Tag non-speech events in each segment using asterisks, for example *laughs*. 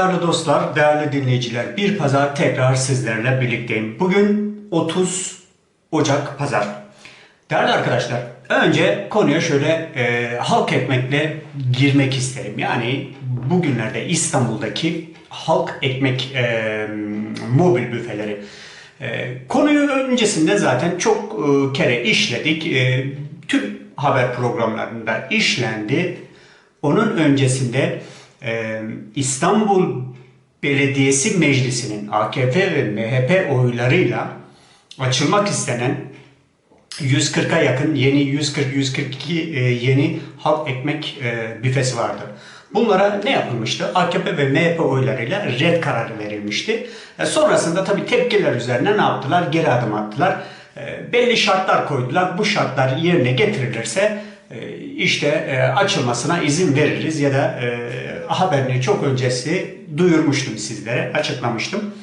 Değerli dostlar, değerli dinleyiciler. Bir pazar tekrar sizlerle birlikteyim. Bugün 30 Ocak pazar. Değerli arkadaşlar, önce konuya şöyle e, halk ekmekle girmek isterim. Yani bugünlerde İstanbul'daki halk ekmek e, mobil büfeleri. E, konuyu öncesinde zaten çok e, kere işledik. E, tüm haber programlarında işlendi. Onun öncesinde e, İstanbul Belediyesi Meclisi'nin AKP ve MHP oylarıyla açılmak istenen 140'a yakın yeni 140-142 e, yeni halk ekmek e, büfesi vardı. Bunlara ne yapılmıştı? AKP ve MHP oylarıyla red kararı verilmişti. E, sonrasında tabii tepkiler üzerine ne yaptılar? Geri adım attılar. Belli şartlar koydular. Bu şartlar yerine getirilirse işte açılmasına izin veririz ya da haberini çok öncesi duyurmuştum sizlere, açıklamıştım.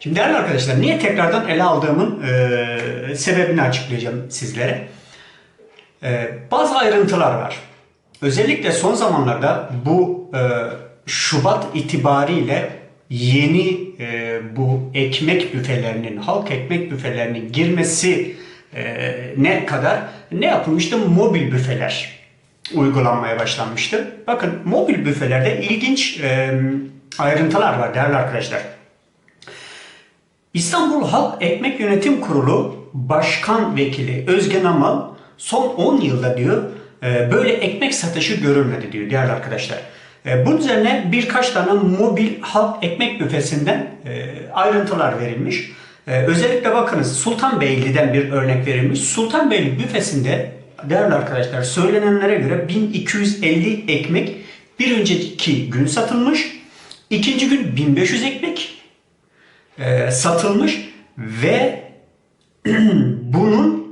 Şimdi değerli arkadaşlar niye tekrardan ele aldığımın e, sebebini açıklayacağım sizlere. E, bazı ayrıntılar var. Özellikle son zamanlarda bu e, Şubat itibariyle yeni e, bu ekmek büfelerinin, halk ekmek büfelerinin girmesi e, ne kadar ne yapılmıştı? Mobil büfeler uygulanmaya başlanmıştı. Bakın mobil büfelerde ilginç e, ayrıntılar var değerli arkadaşlar. İstanbul Halk Ekmek Yönetim Kurulu Başkan Vekili Özgen Amal son 10 yılda diyor e, böyle ekmek satışı görülmedi diyor değerli arkadaşlar. E, Bunun üzerine birkaç tane mobil halk ekmek büfesinden e, ayrıntılar verilmiş. Özellikle bakınız Sultanbeyli'den bir örnek verilmiş. Sultanbeyli büfesinde değerli arkadaşlar söylenenlere göre 1250 ekmek bir önceki gün satılmış. ikinci gün 1500 ekmek e, satılmış ve *clears throat* bunun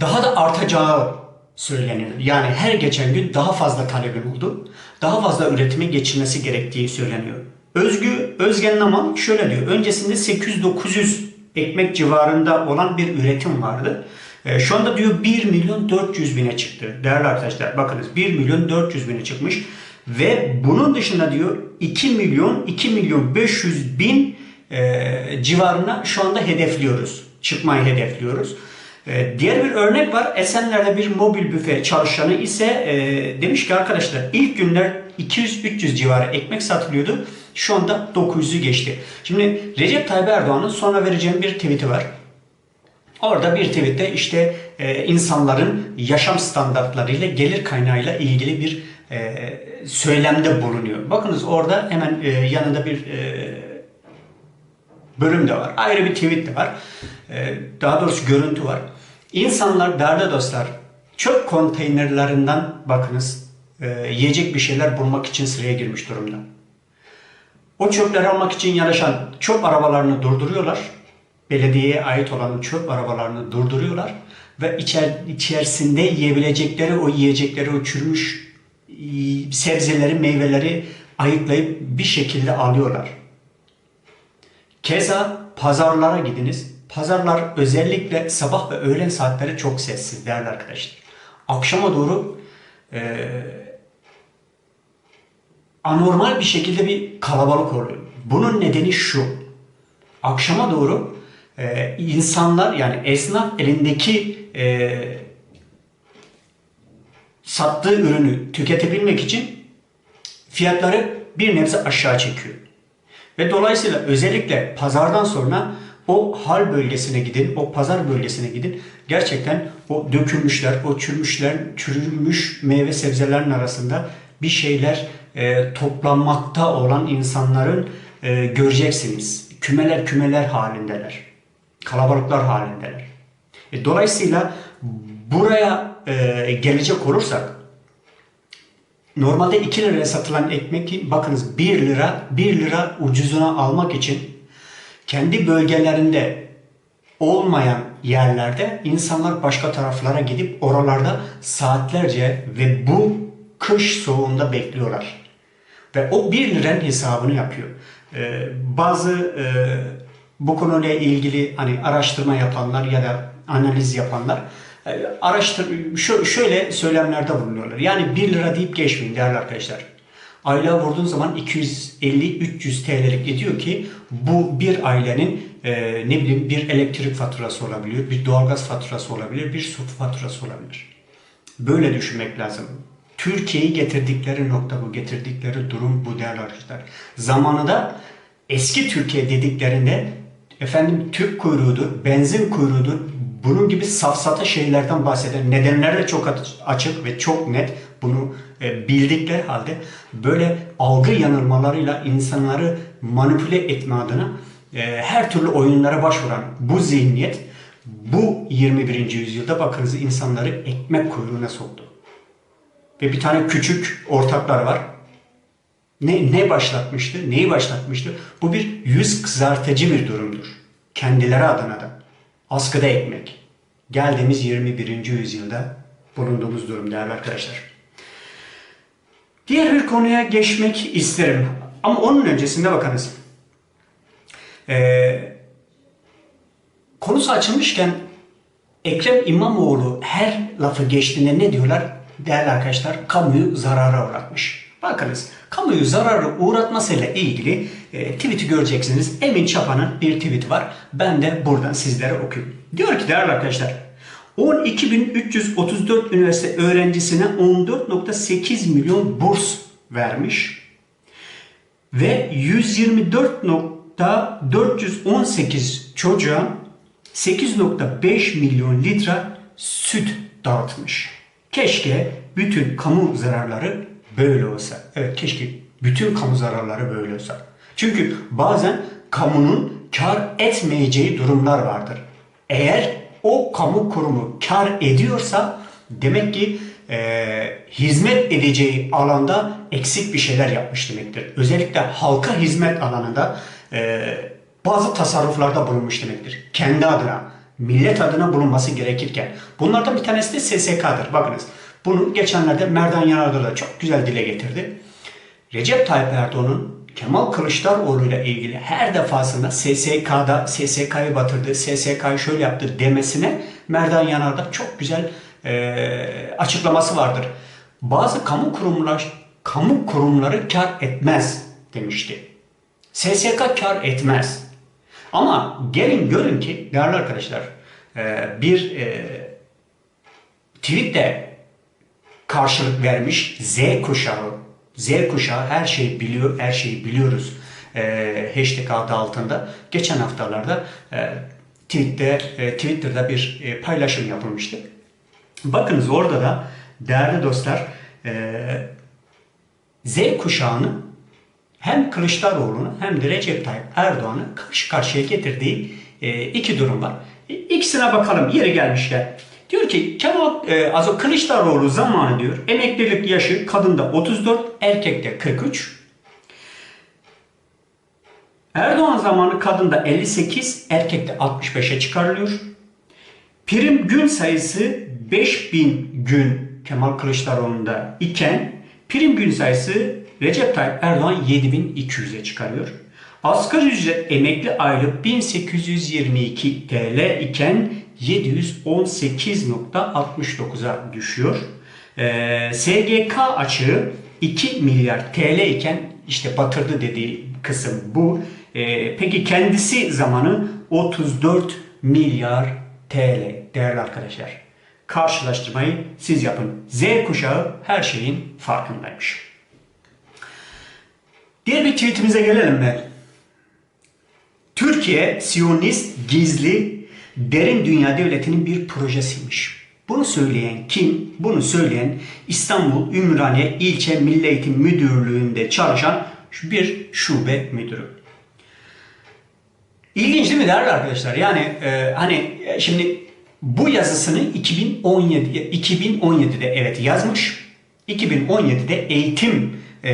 daha da artacağı söyleniyor. Yani her geçen gün daha fazla talebin oldu. Daha fazla üretime geçilmesi gerektiği söyleniyor. Özgü Özgen Naman şöyle diyor. Öncesinde 800-900 ekmek civarında olan bir üretim vardı. E, şu anda diyor 1 milyon 400 bine çıktı. Değerli arkadaşlar bakınız 1 milyon 400 bine çıkmış. Ve bunun dışında diyor 2 milyon 2 milyon 500 bin e, civarına şu anda hedefliyoruz. Çıkmayı hedefliyoruz. E, diğer bir örnek var. Esenler'de bir mobil büfe çalışanı ise e, demiş ki arkadaşlar ilk günler 200-300 civarı ekmek satılıyordu. Şu anda 900'ü geçti. Şimdi Recep Tayyip Erdoğan'ın sonra vereceğim bir tweet'i var. Orada bir tweette işte e, insanların yaşam standartlarıyla gelir kaynağıyla ilgili bir e, söylemde bulunuyor. Bakınız orada hemen e, yanında bir e, bölüm de var. Ayrı bir tweet de var. E, daha doğrusu görüntü var. İnsanlar değerli dostlar çöp konteynerlerinden bakınız e, yiyecek bir şeyler bulmak için sıraya girmiş durumda. O çöpleri almak için yarışan çöp arabalarını durduruyorlar. Belediyeye ait olan çöp arabalarını durduruyorlar ve içer, içerisinde yiyebilecekleri o yiyecekleri, o çürümüş sebzeleri, meyveleri ayıklayıp bir şekilde alıyorlar. Keza pazarlara gidiniz. Pazarlar özellikle sabah ve öğlen saatleri çok sessiz değerli arkadaşlar. Akşama doğru e, anormal bir şekilde bir kalabalık oluyor. Bunun nedeni şu. Akşama doğru e, insanlar yani esnaf elindeki e, sattığı ürünü tüketebilmek için fiyatları bir nebze aşağı çekiyor. Ve dolayısıyla özellikle pazardan sonra o hal bölgesine gidin, o pazar bölgesine gidin. Gerçekten o dökülmüşler, o çürümüşler, çürümüş meyve sebzelerin arasında bir şeyler e, toplanmakta olan insanların e, göreceksiniz. Kümeler kümeler halindeler. Kalabalıklar halindeler. E, dolayısıyla buraya e, gelecek olursak Normalde 2 liraya satılan ekmek bakınız 1 lira 1 lira ucuzuna almak için kendi bölgelerinde olmayan yerlerde insanlar başka taraflara gidip oralarda saatlerce ve bu kış soğuğunda bekliyorlar. Ve o 1 liranın hesabını yapıyor. Ee, bazı e, bu konuyla ilgili hani araştırma yapanlar ya da analiz yapanlar e, araştır şöyle söylemlerde bulunuyorlar. Yani 1 lira deyip geçmeyin değerli arkadaşlar. Aylığa vurduğun zaman 250-300 TL'lik ediyor ki bu bir ailenin e, ne bileyim bir elektrik faturası olabilir, bir doğalgaz faturası olabilir, bir su faturası olabilir. Böyle düşünmek lazım. Türkiye'yi getirdikleri nokta bu, getirdikleri durum bu değerli arkadaşlar. Zamanında eski Türkiye dediklerinde efendim Türk kuyruğudur, benzin kuyruğudur, bunun gibi safsata şeylerden bahseden nedenler de çok açık ve çok net bunu e, bildikleri halde böyle algı yanılmalarıyla insanları manipüle etme adına e, her türlü oyunlara başvuran bu zihniyet bu 21. yüzyılda bakınız insanları ekmek kuyruğuna soktu. Ve bir tane küçük ortaklar var. Ne, ne başlatmıştı? Neyi başlatmıştı? Bu bir yüz kızartıcı bir durumdur. Kendileri adına da. Askıda ekmek. Geldiğimiz 21. yüzyılda bulunduğumuz durum değerli arkadaşlar. Diğer bir konuya geçmek isterim. Ama onun öncesinde bakınız. Ee, konusu açılmışken Ekrem İmamoğlu her lafı geçtiğinde ne diyorlar? Değerli arkadaşlar kamuyu zarara uğratmış. Bakınız kamuyu zarara uğratmasıyla ilgili e, tweet'i göreceksiniz. Emin Çapa'nın bir tweet'i var. Ben de buradan sizlere okuyayım. Diyor ki değerli arkadaşlar 12.334 üniversite öğrencisine 14.8 milyon burs vermiş ve 124.418 çocuğa 8.5 milyon litre süt dağıtmış. Keşke bütün kamu zararları böyle olsa. Evet keşke bütün kamu zararları böyle olsa. Çünkü bazen kamunun kar etmeyeceği durumlar vardır. Eğer o kamu kurumu kar ediyorsa demek ki e, hizmet edeceği alanda eksik bir şeyler yapmış demektir. Özellikle halka hizmet alanında e, bazı tasarruflarda bulunmuş demektir. Kendi adına, millet adına bulunması gerekirken. Bunlardan bir tanesi de SSK'dır. Bakınız bunu geçenlerde Merdan Yanardağ da çok güzel dile getirdi. Recep Tayyip Erdoğan'ın Kemal Kılıçdaroğlu ile ilgili her defasında SSK'da SSK'yı batırdı, SSK'yı şöyle yaptı demesine Merdan Yanardağ çok güzel e, açıklaması vardır. Bazı kamu kurumlar kamu kurumları kar etmez demişti. SSK kar etmez. Ama gelin görün ki değerli arkadaşlar e, bir e, tweet de karşılık vermiş Z kuşağı. Z kuşağı her şeyi biliyor, her şeyi biliyoruz. E, hashtag adı altında. Geçen haftalarda e, tweette, e, Twitter'da bir e, paylaşım yapılmıştı. Bakınız orada da değerli dostlar e, Z kuşağını hem Kılıçdaroğlu'nu hem de Recep Tayyip Erdoğan'ı karşı karşıya getirdiği e, iki durum var. İkisine bakalım yeri gelmişler. Diyor ki Kemal e, Azo Kılıçdaroğlu zamanı diyor emeklilik yaşı kadında 34, erkekte 43. Erdoğan zamanı kadında 58, erkekte 65'e çıkarılıyor. Prim gün sayısı 5000 gün Kemal Kılıçdaroğlu'nda iken prim gün sayısı Recep Tayyip Erdoğan 7200'e çıkarıyor. Asgari ücret emekli aylık 1822 TL iken 718.69'a düşüyor. Ee, SGK açığı 2 milyar TL iken işte batırdı dediği kısım bu. Ee, peki kendisi zamanı 34 milyar TL değerli arkadaşlar. Karşılaştırmayı siz yapın. Z kuşağı her şeyin farkındaymış. Diğer bir tweetimize gelelim mi? Türkiye Siyonist gizli derin dünya devletinin bir projesiymiş. Bunu söyleyen kim? Bunu söyleyen İstanbul Ümraniye İlçe Milli Eğitim Müdürlüğü'nde çalışan bir şube müdürü. İlginç değil mi değerli arkadaşlar? Yani e, hani e, şimdi bu yazısını 2017 2017'de evet yazmış. 2017'de eğitim e,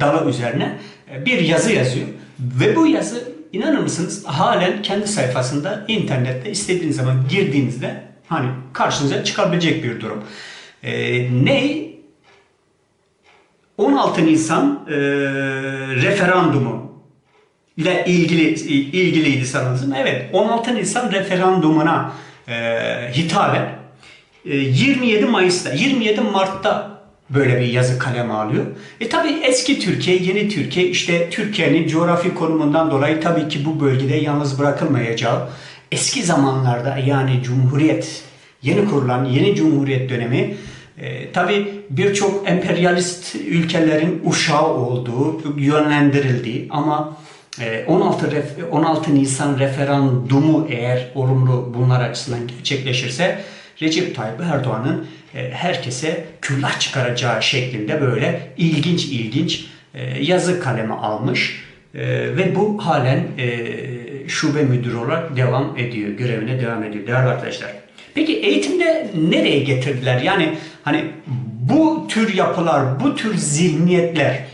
dalı üzerine e, bir yazı yazıyor. Ve bu yazı inanır mısınız halen kendi sayfasında internette istediğiniz zaman girdiğinizde hani karşınıza çıkabilecek bir durum. E, ne? 16 Nisan e, referandumu ile ilgili ilgiliydi sanırım. Evet 16 Nisan referandumuna e, hitaben e, 27 Mayıs'ta 27 Mart'ta böyle bir yazı kaleme alıyor. E tabi eski Türkiye, yeni Türkiye işte Türkiye'nin coğrafi konumundan dolayı tabii ki bu bölgede yalnız bırakılmayacağı eski zamanlarda yani Cumhuriyet yeni kurulan yeni Cumhuriyet dönemi e, tabi birçok emperyalist ülkelerin uşağı olduğu, yönlendirildiği ama e, 16, ref- 16 Nisan referandumu eğer olumlu bunlar açısından gerçekleşirse Recep Tayyip Erdoğan'ın e, herkese küllah çıkaracağı şeklinde böyle ilginç ilginç e, yazı kaleme almış E, ve bu halen şube müdürü olarak devam ediyor, görevine devam ediyor değerli arkadaşlar. Peki eğitimde nereye getirdiler? Yani hani bu tür yapılar, bu tür zihniyetler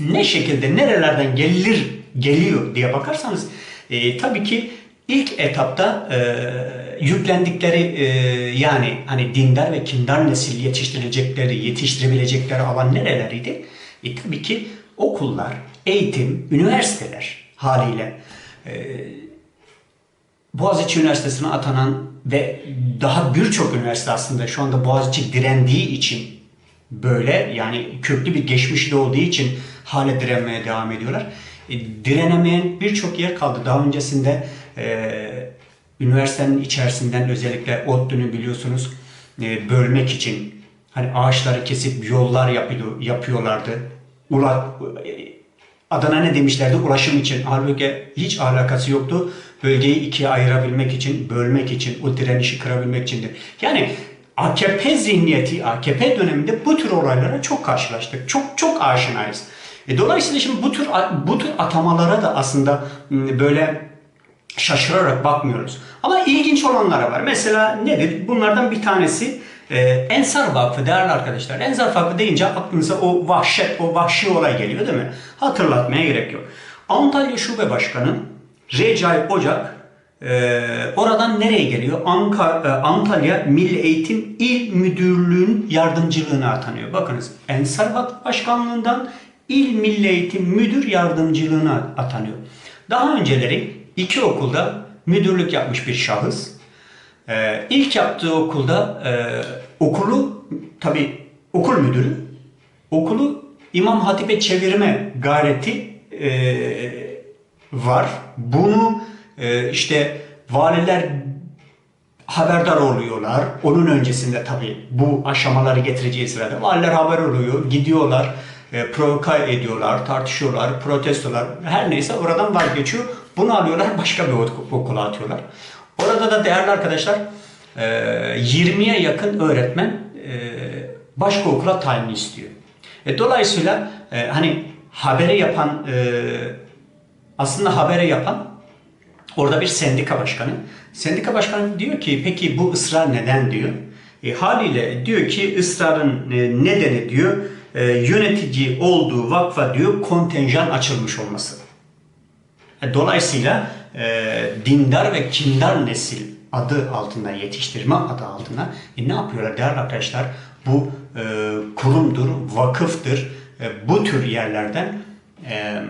ne şekilde, nerelerden gelir, geliyor diye bakarsanız e, tabii ki ilk etapta e, yüklendikleri e, yani hani dindar ve kindar nesil yetiştirilecekleri, yetiştirebilecekleri alan nereleriydi? E, tabii ki okullar, eğitim, üniversiteler haliyle. E, Boğaziçi Üniversitesi'ne atanan ve daha birçok üniversite aslında şu anda Boğaziçi direndiği için böyle yani köklü bir geçmişi de olduğu için hala direnmeye devam ediyorlar. E, direnemeyen birçok yer kaldı. Daha öncesinde e, üniversitenin içerisinden özellikle ODTÜ'nü biliyorsunuz e, bölmek için hani ağaçları kesip yollar yapıyor, yapıyorlardı. Ula, e, Adana ne demişlerdi? Ulaşım için. Halbuki hiç alakası yoktu. Bölgeyi ikiye ayırabilmek için, bölmek için, o direnişi kırabilmek içindir. Yani AKP zihniyeti, AKP döneminde bu tür olaylara çok karşılaştık. Çok çok aşinayız. E, dolayısıyla şimdi bu tür bu tür atamalara da aslında böyle şaşırarak bakmıyoruz. Ama ilginç olanlara var. Mesela nedir? Bunlardan bir tanesi e, Ensar Vakfı değerli arkadaşlar. Ensar Vakfı deyince aklınıza o vahşet, o vahşi olay geliyor değil mi? Hatırlatmaya gerek yok. Antalya Şube Başkanı Recai Ocak e, oradan nereye geliyor? Anka, e, Antalya Milli Eğitim İl Müdürlüğü'nün yardımcılığına atanıyor. Bakınız Ensar Vakfı Başkanlığından İl Milli Eğitim Müdür Yardımcılığına atanıyor. Daha önceleri iki okulda müdürlük yapmış bir şahıs. Ee, ilk yaptığı okulda e, okulu tabi okul müdürü okulu İmam Hatip'e çevirme gayreti e, var. Bunu e, işte valiler haberdar oluyorlar. Onun öncesinde tabii bu aşamaları getireceği sırada valiler haber oluyor, gidiyorlar, e, provoka ediyorlar, tartışıyorlar, protestolar, her neyse oradan vazgeçiyor. Bunu alıyorlar, başka bir ok- okula atıyorlar. Orada da değerli arkadaşlar, e, 20'ye yakın öğretmen e, başka okula tayin istiyor. E, dolayısıyla e, hani haberi yapan, e, aslında habere yapan Orada bir sendika başkanı. Sendika başkanı diyor ki peki bu ısrar neden diyor. E, haliyle diyor ki ısrarın e, nedeni diyor e, yönetici olduğu vakfa diyor kontenjan açılmış olması. E, dolayısıyla e, dindar ve kindar nesil adı altında yetiştirme adı altında e, ne yapıyorlar değerli arkadaşlar? Bu e, kurumdur, vakıftır. E, bu tür yerlerden e,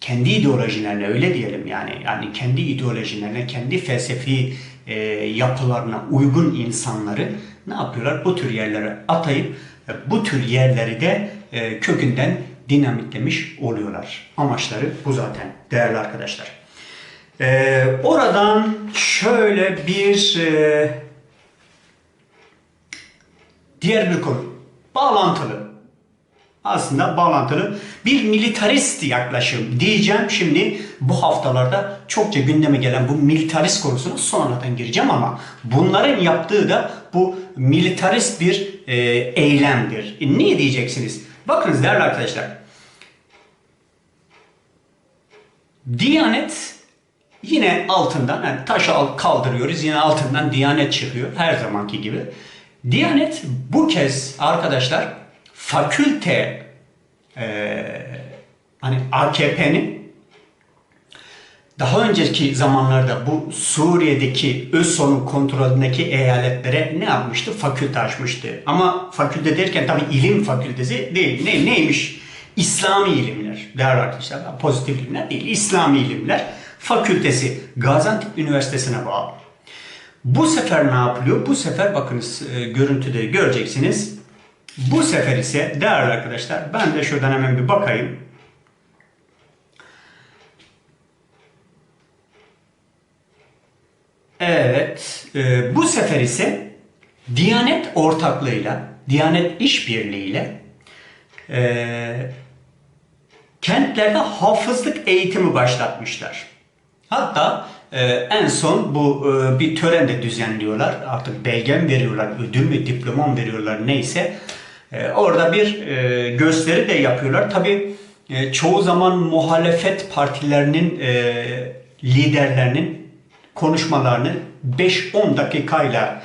kendi ideolojilerine öyle diyelim yani yani kendi ideolojilerine, kendi felsefi e, yapılarına uygun insanları ne yapıyorlar? Bu tür yerlere atayıp e, bu tür yerleri de e, kökünden dinamitlemiş oluyorlar. Amaçları bu zaten değerli arkadaşlar. E, oradan şöyle bir e, diğer bir konu bağlantılı aslında bağlantılı bir militarist yaklaşım diyeceğim. Şimdi bu haftalarda çokça gündeme gelen bu militarist konusuna sonradan gireceğim ama bunların yaptığı da bu militarist bir e, eylemdir. E, niye diyeceksiniz? Bakınız değerli arkadaşlar. Diyanet yine altından yani taşı al- kaldırıyoruz yine altından Diyanet çıkıyor her zamanki gibi. Diyanet bu kez arkadaşlar fakülte e, hani AKP'nin daha önceki zamanlarda bu Suriye'deki ÖSO'nun kontrolündeki eyaletlere ne yapmıştı? Fakülte açmıştı. Ama fakülte derken tabi ilim fakültesi değil. Ne, neymiş? İslami ilimler. Değerli arkadaşlar pozitif ilimler değil. İslami ilimler fakültesi Gaziantep Üniversitesi'ne bağlı. Bu sefer ne yapılıyor? Bu sefer bakınız e, görüntüde göreceksiniz. Bu sefer ise değerli arkadaşlar ben de şuradan hemen bir bakayım. Evet, e, bu sefer ise Diyanet ortaklığıyla, Diyanet işbirliğiyle e, kentlerde hafızlık eğitimi başlatmışlar. Hatta e, en son bu e, bir tören de düzenliyorlar. Artık belge mi veriyorlar, ödül mü, diploma mı veriyorlar neyse. E, orada bir e, gösteri de yapıyorlar. Tabi e, çoğu zaman muhalefet partilerinin e, liderlerinin konuşmalarını 5-10 dakikayla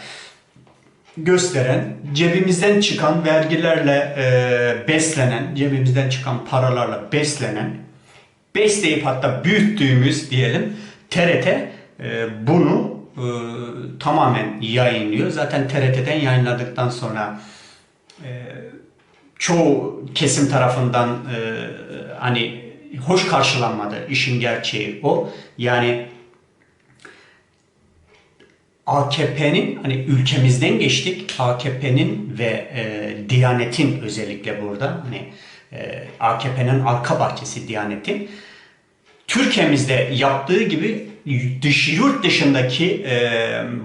gösteren, cebimizden çıkan vergilerle e, beslenen, cebimizden çıkan paralarla beslenen, besleyip hatta büyüttüğümüz diyelim TRT e, bunu e, tamamen yayınlıyor. Zaten TRT'den yayınladıktan sonra e, çoğu kesim tarafından e, hani hoş karşılanmadı. İşin gerçeği o. Yani AKP'nin hani ülkemizden geçtik. AKP'nin ve e, Diyanet'in özellikle burada hani e, AKP'nin arka bahçesi Diyanet'in Türkiye'mizde yaptığı gibi dış yurt dışındaki e,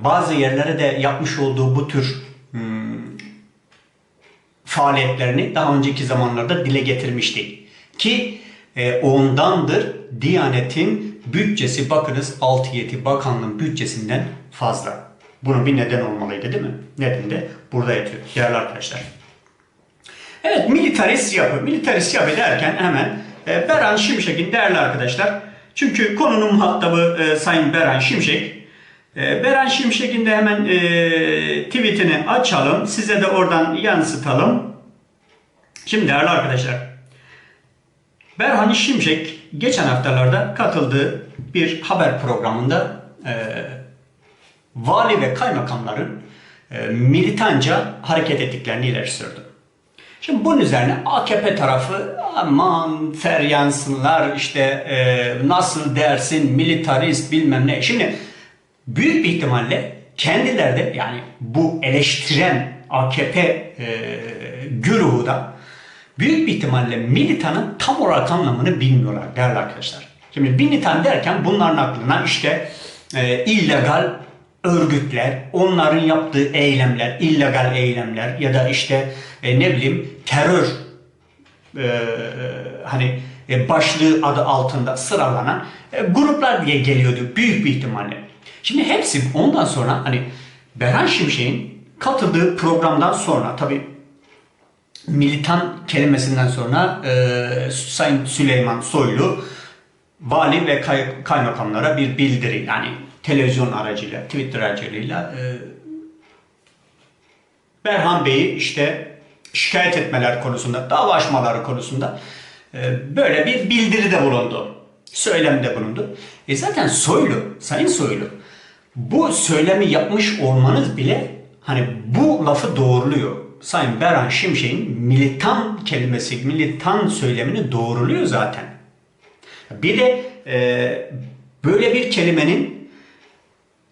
bazı yerlere de yapmış olduğu bu tür hmm, faaliyetlerini daha önceki zamanlarda dile getirmiştik. Ki e, ondandır Diyanet'in bütçesi bakınız 6-7 bakanlığın bütçesinden fazla. Bunun bir neden olmalıydı değil mi? Neden de burada yatıyor değerli arkadaşlar. Evet militarist yapı. Militarist yapı derken hemen e, Beran Şimşek'in değerli arkadaşlar. Çünkü konunun muhatabı e, Sayın Beran Şimşek. E, Beran Şimşek'in de hemen e, tweetini açalım. Size de oradan yansıtalım. Şimdi değerli arkadaşlar. Berhan Şimşek geçen haftalarda katıldığı bir haber programında e, vali ve kaymakamların e, militanca hareket ettiklerini ileri sürdü. Şimdi bunun üzerine AKP tarafı aman feryansınlar işte e, nasıl dersin militarist bilmem ne. Şimdi büyük bir ihtimalle kendileri de yani bu eleştiren AKP e, güruhu da büyük bir ihtimalle militanın tam olarak anlamını bilmiyorlar değerli arkadaşlar. Şimdi militan derken bunların aklına işte e, illegal örgütler, onların yaptığı eylemler, illegal eylemler ya da işte e, ne bileyim terör e, hani e, başlığı adı altında sıralanan e, gruplar diye geliyordu büyük bir ihtimalle. Şimdi hepsi ondan sonra hani Berhan Şimşek'in katıldığı programdan sonra tabi militan kelimesinden sonra e, Sayın Süleyman Soylu vali ve kay, kaymakamlara bir bildiri yani televizyon aracıyla, Twitter aracılığıyla e, Berhan Bey'i işte şikayet etmeler konusunda, dava açmaları konusunda e, böyle bir bildiri de bulundu. Söylemde bulundu. E zaten Soylu, Sayın Soylu bu söylemi yapmış olmanız bile hani bu lafı doğruluyor. Sayın Berhan Şimşek'in militan kelimesi, militan söylemini doğruluyor zaten. Bir de e, böyle bir kelimenin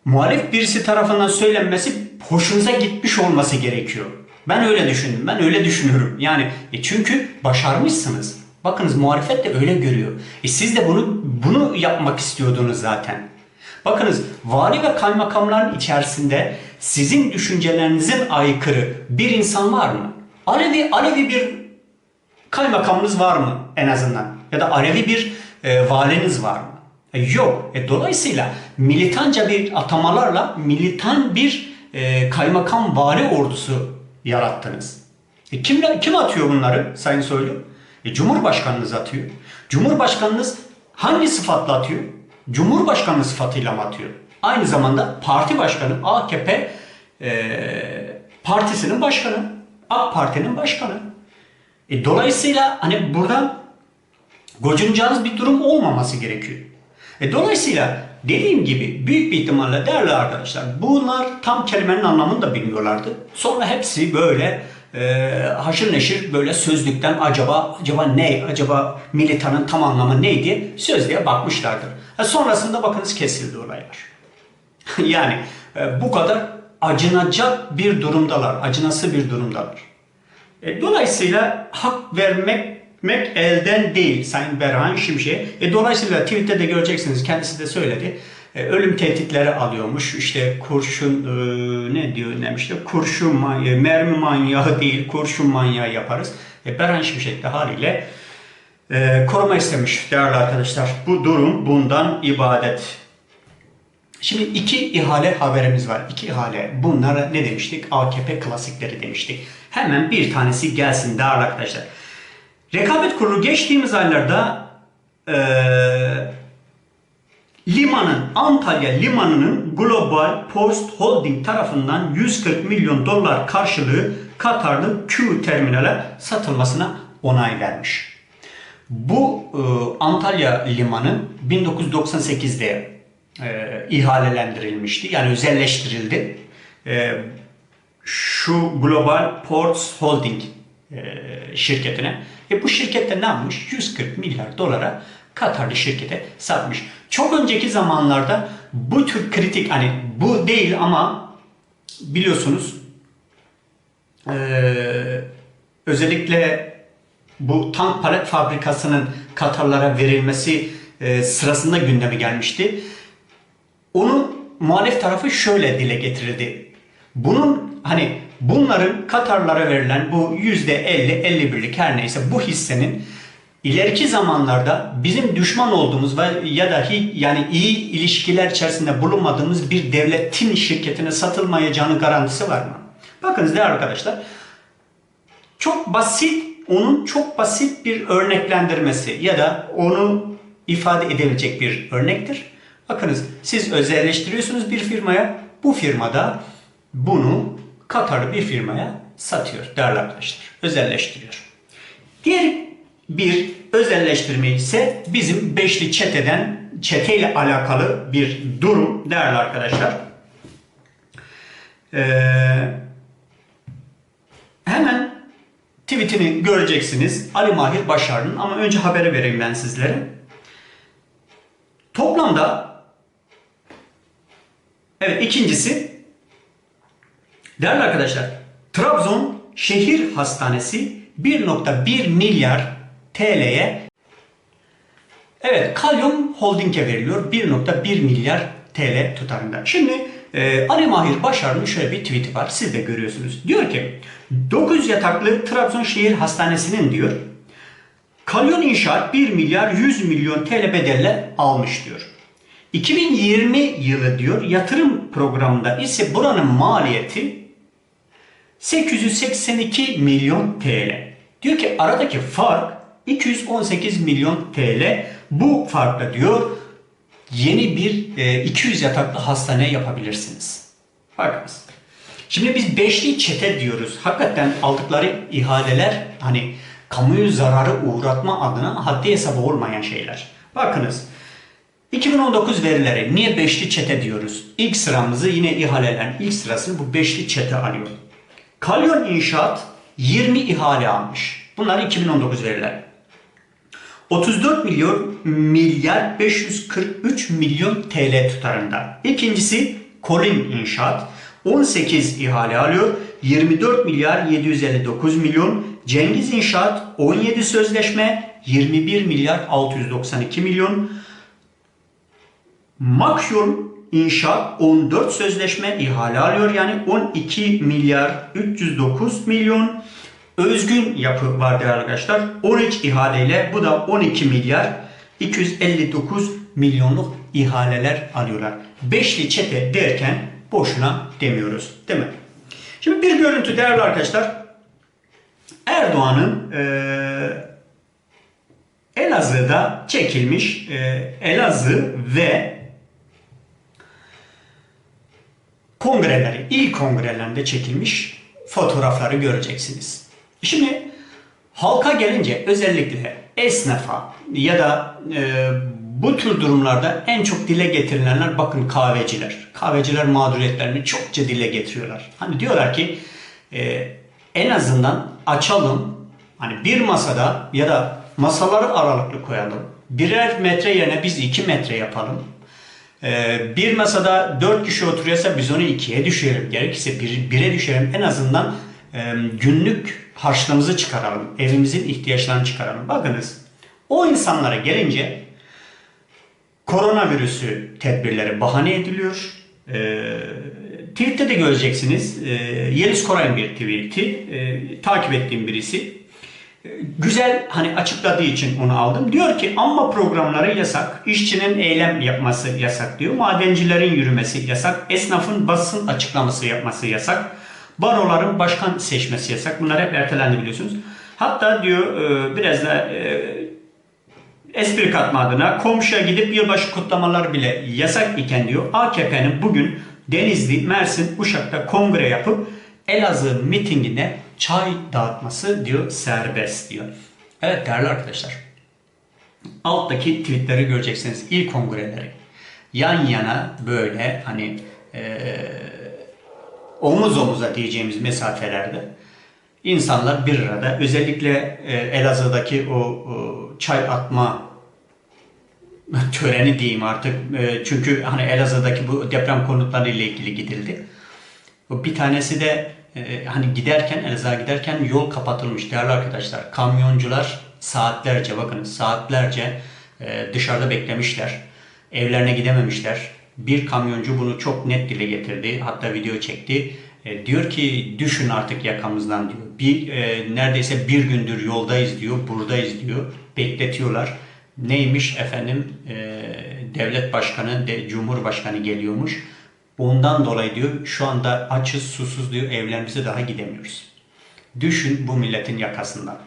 muhalif birisi tarafından söylenmesi hoşunuza gitmiş olması gerekiyor. Ben öyle düşündüm. Ben öyle düşünüyorum. Yani e çünkü başarmışsınız. Bakınız muhalefet de öyle görüyor. E siz de bunu bunu yapmak istiyordunuz zaten. Bakınız vali ve kaymakamların içerisinde sizin düşüncelerinizin aykırı bir insan var mı? Alevi Alevi bir kaymakamınız var mı en azından? Ya da Alevi bir e, valiniz var mı? E, yok. E, dolayısıyla militanca bir atamalarla militan bir e, kaymakam vali ordusu yarattınız. E, kim, kim atıyor bunları Sayın Soylu? E, Cumhurbaşkanınız atıyor. Cumhurbaşkanınız hangi sıfatla atıyor? Cumhurbaşkanı sıfatıyla mı atıyor? Aynı zamanda parti başkanı AKP e, partisinin başkanı. AK Parti'nin başkanı. E, dolayısıyla hani burada gocunacağınız bir durum olmaması gerekiyor. E, dolayısıyla dediğim gibi büyük bir ihtimalle değerli arkadaşlar bunlar tam kelimenin anlamını da bilmiyorlardı. Sonra hepsi böyle e, haşır neşir böyle sözlükten acaba acaba ne acaba militanın tam anlamı neydi sözlüğe bakmışlardır. E, sonrasında bakınız kesildi olaylar. *laughs* yani e, bu kadar acınacak bir durumdalar, acınası bir durumdalar. E, dolayısıyla hak vermek vermek elden değil Sayın Berhan Şimşek. E, dolayısıyla tweette de göreceksiniz kendisi de söyledi. E, ölüm tehditleri alıyormuş. İşte kurşun e, ne diyor demişti? Kurşun manyağı, mermi manyağı değil kurşun manyağı yaparız. E, Berhan Şimşek de haliyle e, koruma istemiş değerli arkadaşlar. Bu durum bundan ibadet. Şimdi iki ihale haberimiz var. İki ihale. Bunlara ne demiştik? AKP klasikleri demiştik. Hemen bir tanesi gelsin değerli arkadaşlar. Rekabet Kurulu geçtiğimiz aylarda eee limanın, Antalya limanının Global Post Holding tarafından 140 milyon dolar karşılığı Katarlı Q terminale satılmasına onay vermiş. Bu e, Antalya limanı 1998'de e, ihalelendirilmişti. Yani özelleştirildi. E, şu Global Ports Holding e, şirketine. E bu şirkette ne yapmış? 140 milyar dolara Katarlı şirkete satmış. Çok önceki zamanlarda bu tür kritik hani bu değil ama biliyorsunuz e, özellikle bu tank palet fabrikasının Katarlara verilmesi e, sırasında gündeme gelmişti. Onun muhalef tarafı şöyle dile getirildi. Bunun hani bunların Katarlara verilen bu yüzde 50 51'lik her neyse bu hissenin ileriki zamanlarda bizim düşman olduğumuz ya da yani iyi ilişkiler içerisinde bulunmadığımız bir devletin şirketine satılmayacağının garantisi var mı? Bakınız değerli arkadaşlar çok basit onun çok basit bir örneklendirmesi ya da onu ifade edebilecek bir örnektir. Bakınız siz özelleştiriyorsunuz bir firmaya bu firmada bunu Katarlı bir firmaya satıyor değerli arkadaşlar. Özelleştiriyor. Diğer bir özelleştirme ise bizim beşli çeteden çeteyle alakalı bir durum değerli arkadaşlar. Ee, hemen tweetini göreceksiniz Ali Mahir Başar'ın ama önce haberi vereyim ben sizlere. Toplamda evet ikincisi değerli arkadaşlar Trabzon Şehir Hastanesi 1.1 milyar TL'ye evet Kalyum Holding'e veriliyor 1.1 milyar TL tutarında. Şimdi e, Ali Mahir Başar'ın şöyle bir tweet'i var. Siz de görüyorsunuz. Diyor ki 9 yataklı Trabzon Şehir Hastanesi'nin diyor Kalyon İnşaat 1 milyar 100 milyon TL bedelle almış diyor. 2020 yılı diyor yatırım programında ise buranın maliyeti 882 milyon TL. Diyor ki aradaki fark 218 milyon TL. Bu farkla diyor yeni bir e, 200 yataklı hastane yapabilirsiniz. Bakınız. Şimdi biz beşli çete diyoruz. Hakikaten aldıkları ihaleler hani kamuyu zararı uğratma adına haddi hesabı olmayan şeyler. Bakınız. 2019 verileri niye beşli çete diyoruz? İlk sıramızı yine ihalelerin ilk sırasını bu beşli çete alıyor. Kalyon İnşaat 20 ihale almış. Bunlar 2019 verileri. 34 milyon milyar 543 milyon TL tutarında. İkincisi Kolin İnşaat 18 ihale alıyor. 24 milyar 759 milyon. Cengiz İnşaat 17 sözleşme 21 milyar 692 milyon. Makyol İnşaat 14 sözleşme ihale alıyor yani 12 milyar 309 milyon. Özgün yapı var değerli arkadaşlar. 13 ihaleyle bu da 12 milyar 259 milyonluk ihaleler alıyorlar. Beşli çete derken boşuna demiyoruz değil mi? Şimdi bir görüntü değerli arkadaşlar. Erdoğan'ın e, Elazığ'da çekilmiş e, Elazığ ve kongreleri, il kongrelerinde çekilmiş fotoğrafları göreceksiniz. Şimdi halka gelince özellikle esnafa ya da e, bu tür durumlarda en çok dile getirilenler bakın kahveciler. Kahveciler mağduriyetlerini çokça dile getiriyorlar. Hani diyorlar ki e, en azından açalım hani bir masada ya da masaları aralıklı koyalım. Birer metre yerine biz iki metre yapalım. E, bir masada dört kişi oturuyorsa biz onu ikiye düşürelim. Gerekirse bir, bire düşürelim. En azından e, günlük harçlığımızı çıkaralım, evimizin ihtiyaçlarını çıkaralım. Bakınız o insanlara gelince koronavirüsü tedbirleri bahane ediliyor. Ee, tweette göreceksiniz. Ee, Yeliz Koray'ın bir tweet'i. Ee, takip ettiğim birisi. Güzel hani açıkladığı için onu aldım. Diyor ki amma programları yasak. işçinin eylem yapması yasak diyor. Madencilerin yürümesi yasak. Esnafın basın açıklaması yapması yasak. Baroların başkan seçmesi yasak. Bunlar hep ertelendi biliyorsunuz. Hatta diyor e, biraz da e, espri katma adına komşuya gidip yılbaşı kutlamalar bile yasak iken diyor AKP'nin bugün Denizli, Mersin, Uşak'ta kongre yapıp Elazığ mitingine çay dağıtması diyor serbest diyor. Evet değerli arkadaşlar. Alttaki tweetleri göreceksiniz. İlk kongreleri. Yan yana böyle hani eee omuz omuza diyeceğimiz mesafelerde insanlar bir arada özellikle e, Elazığ'daki o, o çay atma *laughs* töreni diyeyim artık E, çünkü hani Elazığ'daki bu deprem konutları ile ilgili gidildi. Bir tanesi de e, hani giderken Elazığ'a giderken yol kapatılmış değerli arkadaşlar. Kamyoncular saatlerce bakın saatlerce e, dışarıda beklemişler. Evlerine gidememişler. Bir kamyoncu bunu çok net dile getirdi. Hatta video çekti. E, diyor ki düşün artık yakamızdan diyor. Bir e, neredeyse bir gündür yoldayız diyor. Buradayız diyor. Bekletiyorlar. Neymiş efendim devlet başkanı, de, cumhurbaşkanı geliyormuş. Ondan dolayı diyor şu anda açız susuz diyor evlerimize daha gidemiyoruz. Düşün bu milletin yakasından.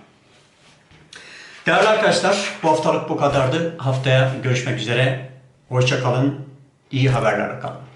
Değerli arkadaşlar bu haftalık bu kadardı. Haftaya görüşmek üzere. Hoşça kalın. İyi haberlerle kalın.